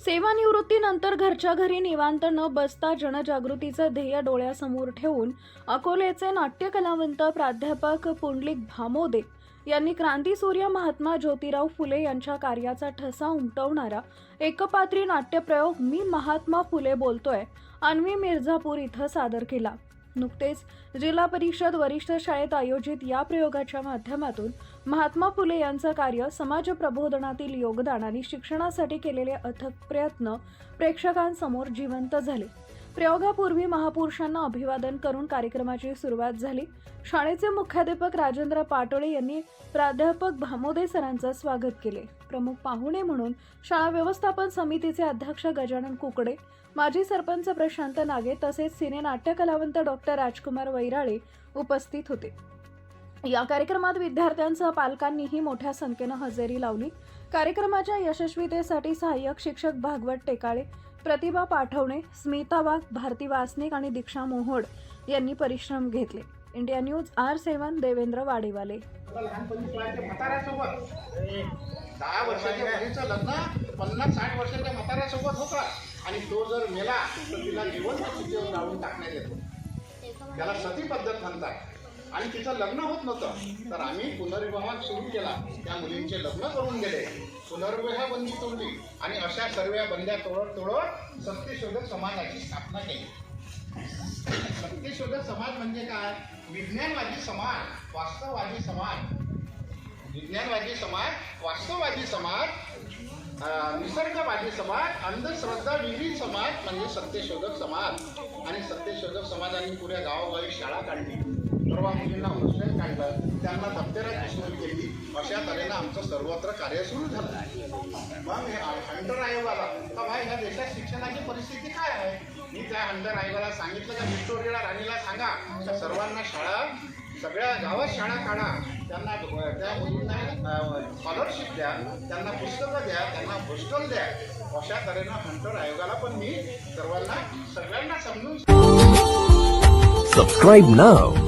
सेवानिवृत्तीनंतर घरच्या घरी निवांत न बसता जनजागृतीचं ध्येय डोळ्यासमोर ठेवून अकोलेचे नाट्य कलावंत प्राध्यापक पुंडलिक भामोदे यांनी क्रांतीसूर्य महात्मा ज्योतिराव फुले यांच्या कार्याचा ठसा उमटवणारा एकपात्री नाट्यप्रयोग मी महात्मा फुले बोलतोय अन्वी मिर्झापूर इथं सादर केला. नुकतेच जिल्हा परिषद वरिष्ठ शाळेत आयोजित या प्रयोगाच्या माध्यमातून महात्मा फुले यांचं कार्य समाज प्रबोधनातील योगदान आणि शिक्षणासाठी केलेले अथक प्रयत्न प्रेक्षकांसमोर जिवंत झाले. प्रयोगापूर्वी महापुरुषांना अभिवादन करून कार्यक्रमाची सुरुवात झाली. शाळेचे मुख्याध्यापक राजेंद्र पाटोळे यांनी प्राध्यापक भामोदे सरांचं स्वागत केले. प्रमुख पाहुणे म्हणून शाळा व्यवस्थापन समितीचे अध्यक्ष गजानन कुकडे माजी सरपंच प्रशांत नागे तसेच सिने नाट्य कलावंत डॉक्टर राजकुमार वैराळे उपस्थित होते. या कार्यक्रमात विद्यार्थ्यांसह पालकांनीही मोठ्या संख्येनं हजेरी लावली. कार्यक्रमाच्या यशस्वीतेसाठी सहाय्यक शिक्षक भागवत टेकाळे प्रतिभा पाठवणे स्मिता वाघ भारती वासनिक आणि दीक्षा मोहोड यांनी परिश्रम घेतले. India news R seven Devendra Wadewale. दहा वर्षाच्या मुलीचं लग्न पन्नास साठ वर्षाच्या म्हाताऱ्यासोबत होतं. आणि तो जर मेला तर तिला जिवंत चितेवर जाळून टाकण्यात येतो. त्याला सती पद्धत म्हणतात. आणि तिचं लग्न होत नव्हतं. तर आम्ही पुनर्विवाह सुरू केला. त्या मुलींचे लग्न करून गेले. पुनर्विवाह बंदी तोडली. आणि अशा सर्व बंद्या तोडत तोडत सत्यशोधक समाजाची स्थापना केली. सत्यशोधक समाज म्हणजे काय? विज्ञानवादी समाज वास्तववादी समाज. विज्ञानवादी समाज वास्तववादी समाज निसर्गवादी समाज अंधश्रद्धा विविध समाज म्हणजे सत्यशोधक समाज. आणि सत्यशोधक समाजाने पुऱ्या गावोगावी शाळा काढली. परवा मुलींना हॉस्टेल काढलं त्यांना दप्तराची सोय केली. अशा तऱ्हेनं आमचं सर्वत्र कार्य सुरू झालं. मग हे अंडर आयोगाला तर भाई ह्या देशात शिक्षणाची परिस्थिती काय आहे? मी त्या अंडर आयोगाला सांगितलं का व्हिक्टोरिया राणीला सांगा. त्या सर्वांना शाळा सगळ्या गावात शाळा काढा. त्यांना त्या मुलींना स्कॉलरशिप द्या. त्यांना पुस्तकं द्या. त्यांना हॉस्टेल द्या. अशा तऱ्हेनं हंटर आयोगाला पण मी सर्वांना सगळ्यांना समजून Subscribe now